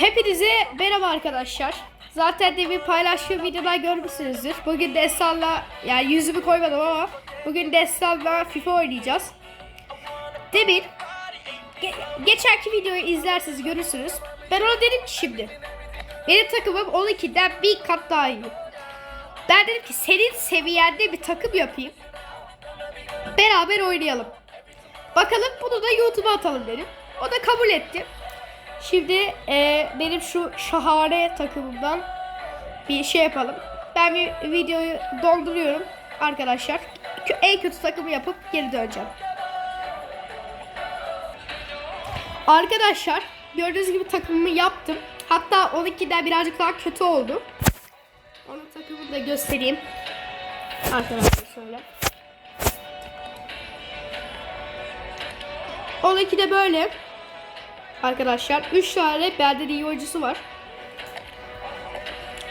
Hepinize merhaba arkadaşlar. Zaten de bir paylaştığım videolar görmüşsünüzdür. Bugün Destan'la yani yüzümü koymadım ama bugün Destan'la FIFA oynayacağız. Demin ge- geçenki videoyu izlerseniz görürsünüz. Ben ona dedim ki şimdi benim takımım 12'den bir kat daha iyi. Ben dedim ki senin seviyende bir takım yapayım. Beraber oynayalım. Bakalım bunu da YouTube'a atalım dedim. O da kabul etti. Şimdi e, benim şu şahane takımımdan bir şey yapalım. Ben bir videoyu dolduruyorum arkadaşlar. En kötü takımı yapıp geri döneceğim. Arkadaşlar gördüğünüz gibi takımımı yaptım. Hatta 12'den birazcık daha kötü oldu. Onun takımını da göstereyim. Arkadaşlar şöyle. 12'de böyle. Arkadaşlar 3 tane benden iyi oyuncusu var.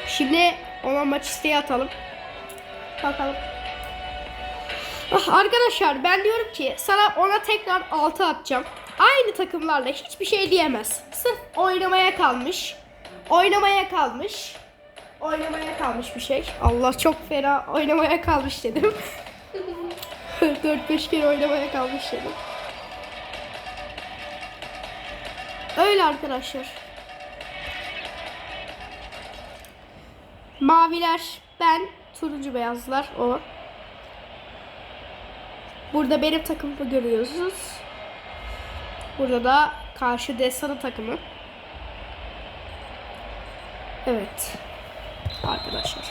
Şimdi ona maç isteği atalım. Bakalım. Ah, arkadaşlar ben diyorum ki sana ona tekrar 6 atacağım. Aynı takımlarla hiçbir şey diyemez. Sırf oynamaya kalmış. Oynamaya kalmış. Oynamaya kalmış bir şey. Allah çok fena oynamaya kalmış dedim. 4-5 kere oynamaya kalmış dedim. Öyle arkadaşlar. Maviler ben, turuncu beyazlar o. Burada benim takımımı görüyorsunuz. Burada da karşı Destan'ın takımı. Evet. Arkadaşlar.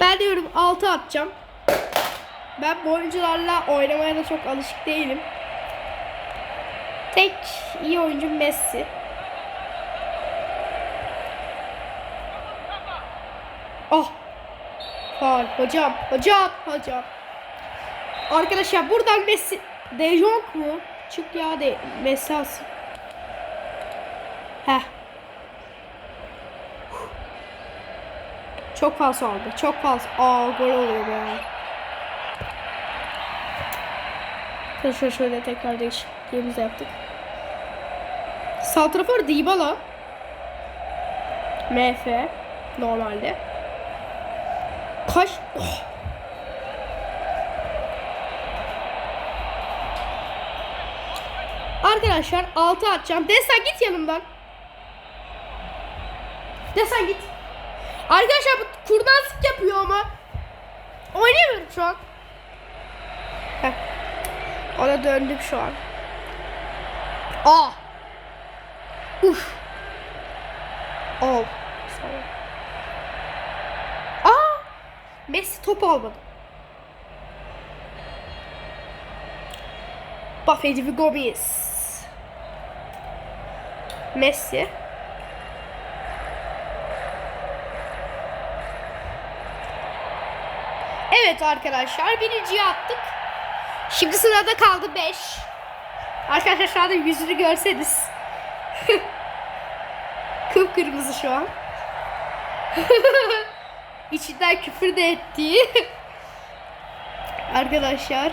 Ben diyorum 6 atacağım. Ben bu oyuncularla oynamaya da çok alışık değilim. Tek iyi oyuncu Messi. Oh. Faul. Hocam. Hocam. Hocam. Arkadaşlar buradan Messi. De Jong mu? Çık ya de Messi alsın. Heh. Çok fazla oldu. Çok fazla. Aa gol oluyor be. Şöyle şöyle tekrar değişikliğimizi yaptık. Santrafor Dybala. MF normalde. Kaç? Oh. Arkadaşlar 6 atacağım. Desen git yanımdan. Desen git. Arkadaşlar bu kurnazlık yapıyor ama. Oynayamıyorum şu an. Heh. Ona döndüm şu an. Aa. Uf. Al. Sonra. Aa. Messi top almadı. Buffett ve Gomez. Messi. Evet arkadaşlar birinciyi attık. Şimdi sırada kaldı 5. Arkadaşlar şu anda yüzünü görseniz. Kıpkırmızı şu an. İçinden küfür de ettiği. arkadaşlar.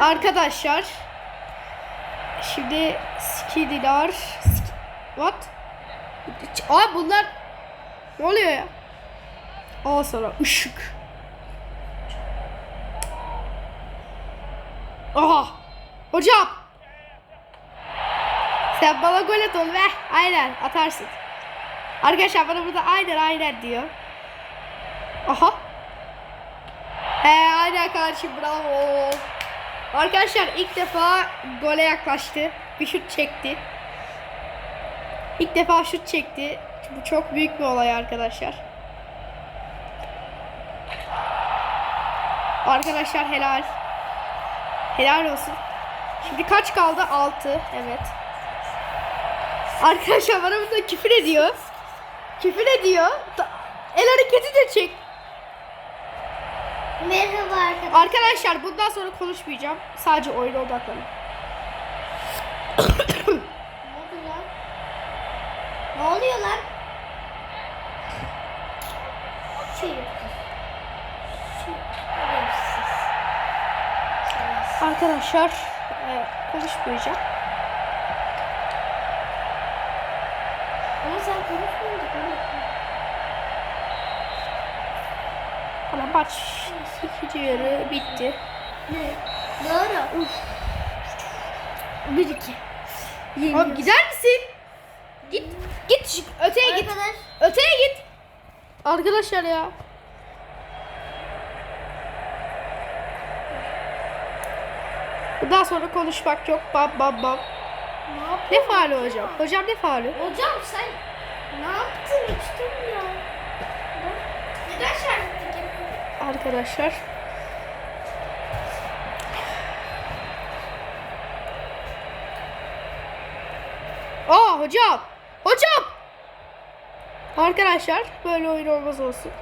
Arkadaşlar. Şimdi skidiler. Sk- What? Aa bunlar ne oluyor ya? Aa sonra ışık. Aha. Hocam. Sen bana gol at oğlum. Eh, aynen atarsın. Arkadaşlar bana burada aynen aynen diyor. Aha. He aynen kardeşim bravo. Arkadaşlar ilk defa gole yaklaştı. Bir şut çekti. İlk defa şut çekti. Bu çok büyük bir olay arkadaşlar. Arkadaşlar helal. Helal olsun. Şimdi kaç kaldı? 6. Evet. Arkadaşlar bana burada küfür ediyor. Küfür ediyor. El hareketi de çek. Merhaba arkadaşlar. Arkadaşlar bundan sonra konuşmayacağım. Sadece oyuna odaklanın. Ne oldu lan? Ne oluyor lan? Şerefsiz. Şerefsiz. Arkadaşlar e, konuşmayacağım. konuşmadık. Ama maç ikinci yarı bitti. Ne? Doğru. Uf. 1-2. Abi gider misin? Git. Git şu- öteye git. Arkadaş. Öteye git. Arkadaşlar ya. Bundan sonra konuşmak yok. Bam bam bam. Ne? Ne faali hocam? Hocam ne faali? Hocam sen ne yaptın içtin ya? Arkadaşlar. Aa hocam. Hocam. Arkadaşlar böyle oyun olmaz olsun.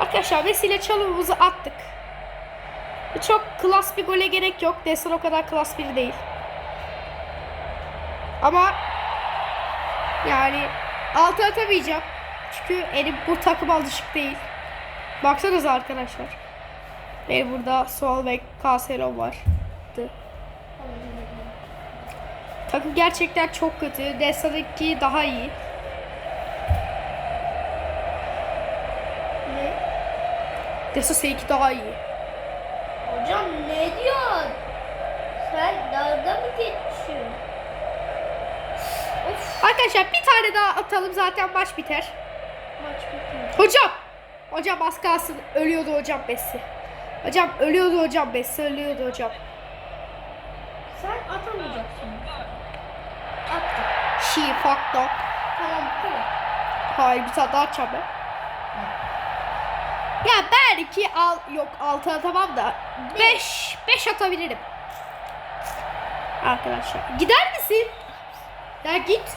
Arkadaşlar vesile çalımımızı attık. Çok klas bir gole gerek yok. Destan o kadar klas biri değil. Ama yani altı atamayacağım. Çünkü elim bu takım alışık değil. Baksanıza arkadaşlar. Benim burada sol ve Cancelo vardı. Takım gerçekten çok kötü. Destan'ınki daha iyi. Ne? Destan seninki daha iyi. Hocam ne diyorsun? Sen dalga mı geçiyorsun? Arkadaşlar bir tane daha atalım zaten maç biter. Hocam. Hocam az kalsın ölüyordu hocam Messi. Hocam ölüyordu hocam Messi ölüyordu hocam. Sen atamayacaksın. Attın. She fucked up. Tamam kadar. Hayır bir tane daha atacağım ben. Ya belki al yok altı atamam da 5 5 atabilirim. Arkadaşlar gider misin? Ya git.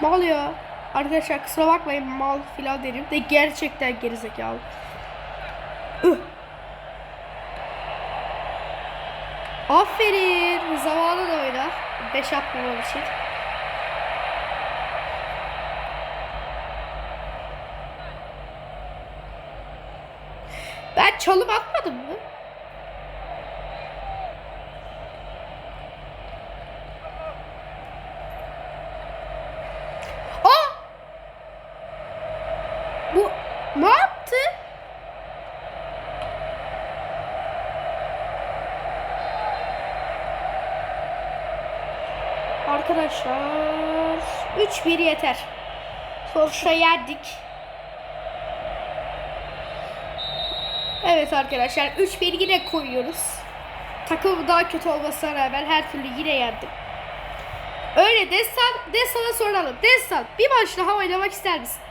Mal ya. Arkadaşlar kusura bakmayın mal filan derim de gerçekten gerizekalı. Üh. Aferin. Zamanı da oyna. 5 atmamam için. Ben çalım atmadım mı? Aa! Bu ne yaptı? Arkadaşlar 3-1 yeter. Sonuçta yendik. Evet arkadaşlar 3-1 yine koyuyoruz. Takım daha kötü olmasına rağmen her türlü yine yendim. Öyle Destan, Destan'a soralım. Destan bir maç daha oynamak ister misin?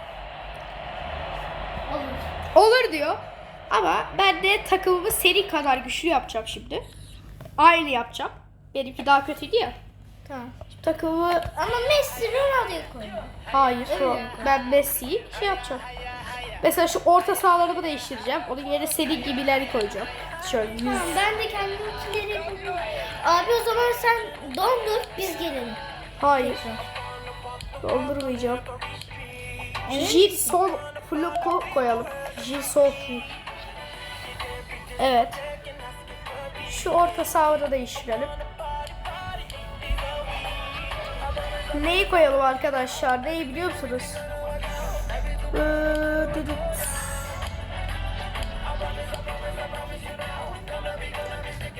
Olur diyor. Ama ben de takımımı senin kadar güçlü yapacağım şimdi. Aynı yapacağım. Benimki daha kötüydü ya. Tamam. Şimdi takımımı Ama Messi Ronaldo'yu koyma. hayır yapalım. ben Messi'yi şey yapacağım. Mesela şu orta sahalarımı değiştireceğim. Onun yerine senin gibileri koyacağım. Şöyle yüz. Tamam ben de kendimkileri yapayım. Abi o zaman sen dondur biz gelelim. Hayır. Doldurmayacağım. Evet. Jil sol floku koyalım. Flok. Evet. Şu orta sahada değiştirelim. Neyi koyalım arkadaşlar? Neyi biliyor musunuz? Ee.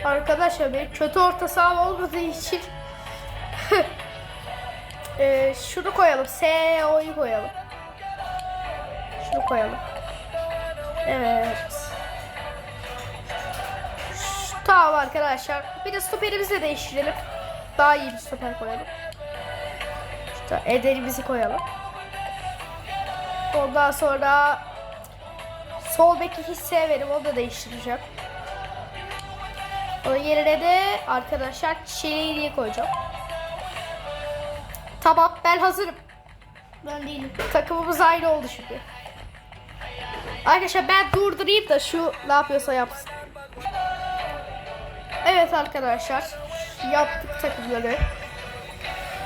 Arkadaşlar benim kötü orta saham olmadığı için Ee, şunu koyalım. SEO'yu koyalım. Koyalım. Evet. Tamam arkadaşlar. Bir de stoperimizi de değiştirelim. Daha iyi bir stoper koyalım. İşte ederimizi koyalım. Ondan sonra sol beki hiç severim. Onu da değiştireceğim. Onun yerine de arkadaşlar çiçeği diye koyacağım. Tamam ben hazırım. Ben değilim. Takımımız aynı oldu şimdi. Arkadaşlar ben durdurayım da şu ne yapıyorsa yapsın. Evet arkadaşlar. Yaptık takımları.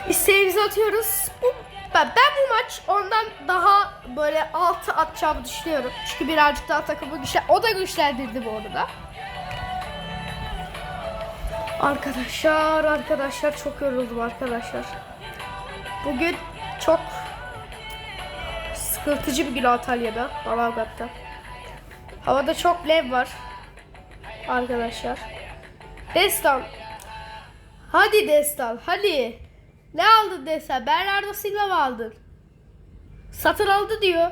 İsteğimizi atıyoruz. Bu, ben, ben bu maç ondan daha böyle altı atacağımı düşünüyorum. Çünkü birazcık daha takımı güçlen... O da güçlendirdi bu arada. Arkadaşlar, arkadaşlar çok yoruldum arkadaşlar. Bugün çok sıkıntıcı bir gün Antalya'da, Manavgat'ta. Havada çok lev var. Arkadaşlar. Destan. Hadi Destan, hadi. Ne aldın Destan? Bernardo Silva mı aldın? Satın aldı diyor.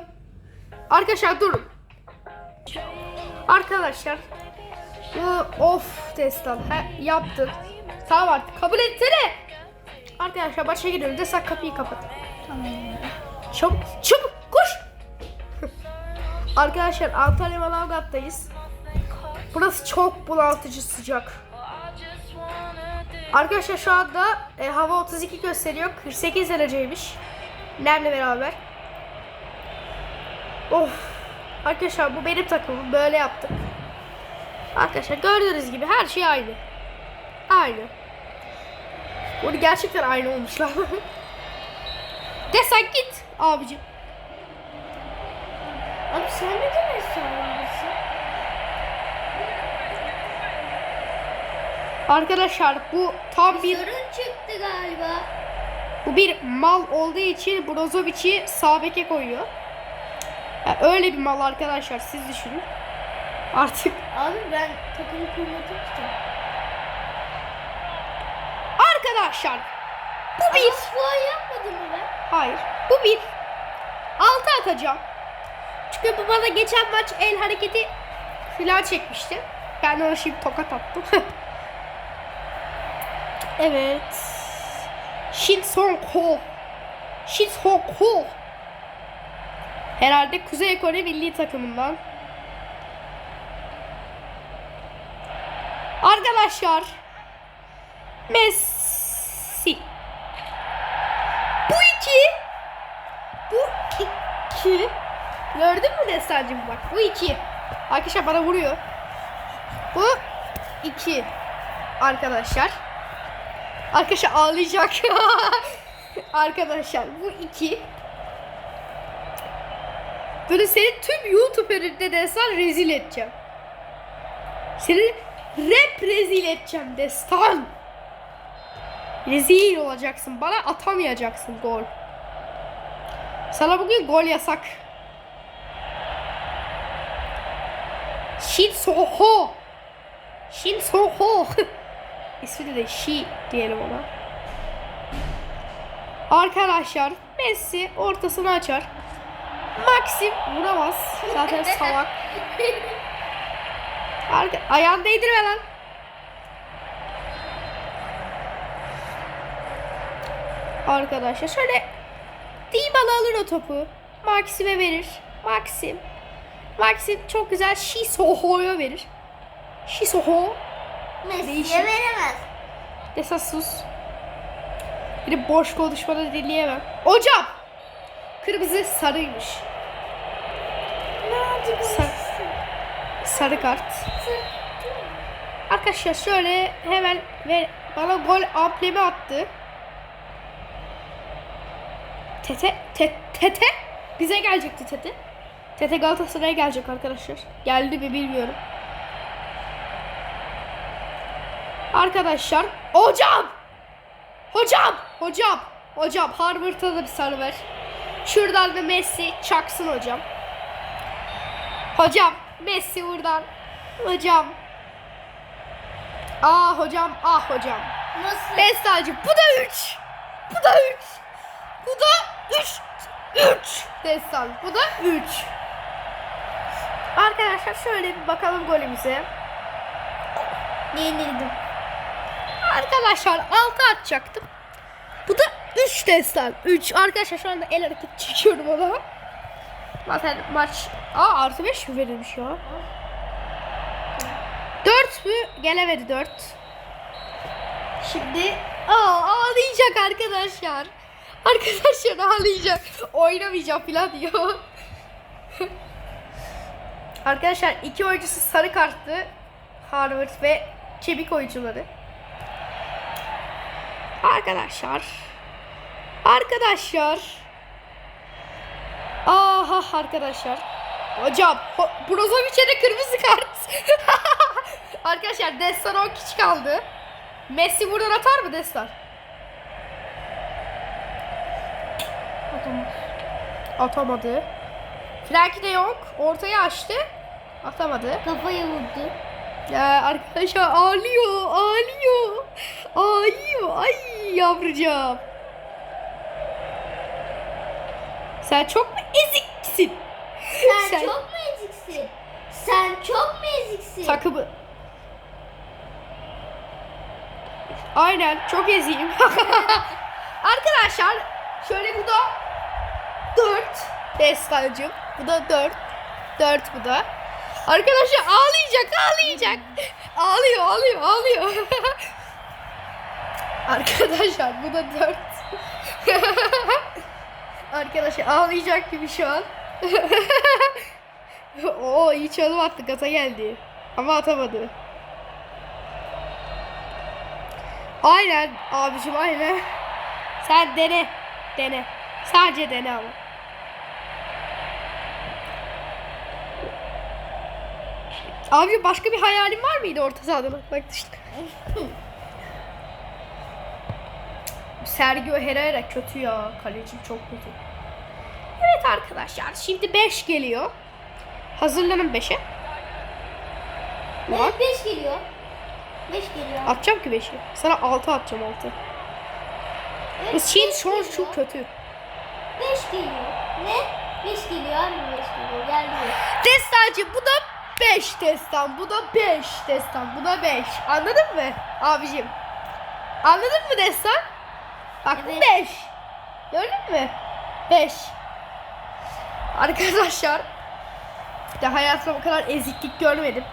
Arkadaşlar durun. Arkadaşlar. Bu of Destan. He, yaptın. Tamam artık kabul etsene. Arkadaşlar başa gidiyoruz. Destan kapıyı kapat. Tamam. Çabuk koş. Arkadaşlar Antalya Manavgat'tayız. Burası çok bunaltıcı sıcak. Arkadaşlar şu anda e, hava 32 gösteriyor. 48 dereceymiş. Nemle beraber. Of. Arkadaşlar bu benim takımım. Böyle yaptık. Arkadaşlar gördüğünüz gibi her şey aynı. Aynı. Bunu gerçekten aynı olmuşlar. De sen git abicim. Sen neden esrarlısın? Arkadaşlar bu tam bir Sorun çıktı galiba. bu bir mal olduğu için Brozovic'i sağ beke koyuyor. Yani öyle bir mal arkadaşlar siz düşünün. Artık Abi ben takımı kurmadım ki. arkadaşlar bu bir Ama yapmadım mı ben? hayır bu bir altı atacağım. Çünkü bu bana geçen maç el hareketi filan çekmişti. Ben ona şimdi tokat attım. evet. Shin Song Ho. Shin Song Ho. Herhalde Kuzey Kore milli takımından. Arkadaşlar. Messi. Bu iki. Bu iki. Gördün mü Destan'cığım bak bu iki. Arkadaşlar bana vuruyor. Bu iki. Arkadaşlar. Arkadaşlar ağlayacak. Arkadaşlar bu iki. Böyle seni tüm YouTube önünde Destan rezil edeceğim. Seni rap rezil edeceğim Destan. Rezil olacaksın. Bana atamayacaksın gol. Sana bugün gol yasak. Shin Soho. Shin Soho. İsmi de Shi diyelim ona. Arkadaşlar Messi ortasını açar. Maxim vuramaz. Zaten salak. Arka, ayağını değdirme lan. Arkadaşlar şöyle Dybala alır o topu. Maxim'e verir. Maxim. Maxim çok güzel Shisoho'ya verir. Shisoho. Messi'ye veremez. Desa sus. Bir de boş konuşmanı dinleyemem. Hocam. Kırmızı sarıymış. Sarı, sarı kart. Arkadaşlar şöyle hemen ve bana gol amblemi attı. Tete, te, Tete bize gelecekti Tete. Tete Galatasaray'a gelecek arkadaşlar. Geldi mi bilmiyorum. Arkadaşlar hocam! Hocam! Hocam! Hocam Harvard'a da bir sarı ver. Şuradan da Messi çaksın hocam. Hocam Messi buradan. Hocam. Ah hocam, ah hocam. Nasıl? Destacı bu da 3. Bu da 3. Bu da 3. 3. Destan bu da 3. Arkadaşlar şöyle bir bakalım golümüze. Yenildim. Arkadaşlar 6 atacaktım. Bu da 3 destan. 3. Arkadaşlar şu anda el hareket çekiyorum ona. Zaten maç... Aa artı 5 mi verilmiş ya? 4 mü? Gelemedi 4. Şimdi aa ağlayacak arkadaşlar. Arkadaşlar ağlayacak. Oynamayacağım falan diyor. Arkadaşlar iki oyuncusu sarı kartlı. Harvard ve Çevik oyuncuları. Arkadaşlar. Arkadaşlar. Aha arkadaşlar. Hocam Ho- Brozovic'e de kırmızı kart. arkadaşlar Destan 10 kişi kaldı. Messi buradan atar mı Destan? Atamaz. Atamadı. Frenkie de Jong ortaya açtı. Atamadı. Kafaya vurdu. Ya arkadaşlar ağlıyor, ağlıyor. Ağlıyor. Ay yavrucağım. Sen çok mu eziksin? Sen, Sen- çok mu eziksin? Sen çok mu eziksin? Takımı. Aynen çok eziyim. Arkadaşlar şöyle bu da 4 Destancım. Bu da 4. 4 bu da. Arkadaşlar ağlayacak ağlayacak. Ağlıyor ağlıyor ağlıyor. Arkadaşlar bu da 4. Arkadaşlar ağlayacak gibi şu an. Oo iyi çalım attı gaza geldi. Ama atamadı. Aynen abicim aynen. Sen dene. Dene. Sadece dene ama. Abi başka bir hayalin var mıydı orta sahadan atmak dışında? Sergio Herrera kötü ya. Kaleci çok kötü. Evet arkadaşlar şimdi 5 geliyor. Hazırlanın 5'e. Var. Evet 5 geliyor. 5 geliyor. Atacağım ki 5'i. Sana 6 atacağım 6. Evet, beş son çok kötü. 5 geliyor. Ne? 5 geliyor abi 5 geliyor. Geldi. Destancı bu da 5 destan. Bu da 5 destan. Bu da 5. Anladın mı abicim? Anladın mı destan? Bak Evet. 5. Gördün mü? 5. Arkadaşlar. De hayatımda bu kadar eziklik görmedim.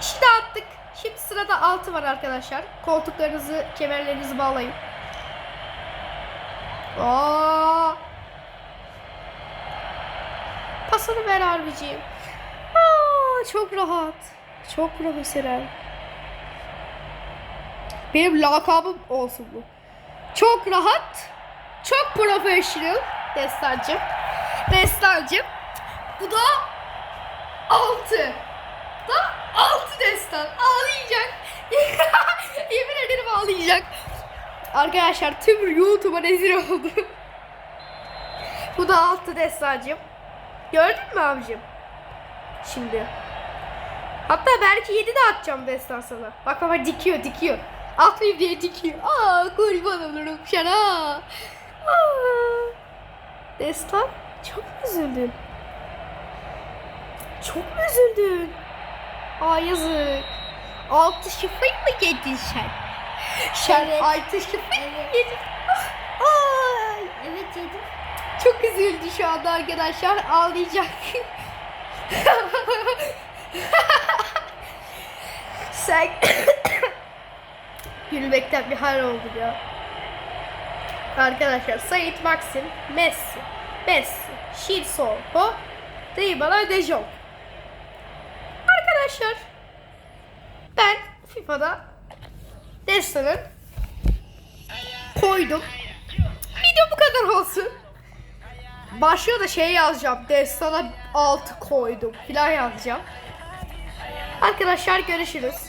İşte attık. Şimdi sırada 6 var arkadaşlar. Koltuklarınızı, kemerlerinizi bağlayın. Aa! Pasını ver abiciğim. Çok rahat. Çok profesyonel. Benim lakabım olsun bu. Çok rahat. Çok profesyonel. Destancım. Destancım. Bu da 6. Da 6 destan. Ağlayacak. Yemin ederim ağlayacak. Arkadaşlar tüm YouTube'a rezil oldu. Bu da 6 destancım. Gördün mü abicim? Şimdi. Hatta belki 7 de atacağım destan sana. Bak baba dikiyor dikiyor. Atmayayım diye dikiyor. Aa kurban olurum sana. Aa. Destan çok üzüldün? Çok mu üzüldün? Aa yazık. Altı şifayı mı yedin sen? Sen Evet. altı mı Evet. yedin? Ay. Evet yedim. Çok üzüldü şu anda arkadaşlar. Ağlayacak. Sen gülmekten bir hal oldu ya. Arkadaşlar Sait Maxim, Messi, Messi, Shinsoho, Dybala, De Jong. Arkadaşlar ben FIFA'da Destan'ın koydum. Video bu kadar olsun. Başlıyor da şey yazacağım. Destana 6 koydum filan yazacağım. Arkadaşlar görüşürüz.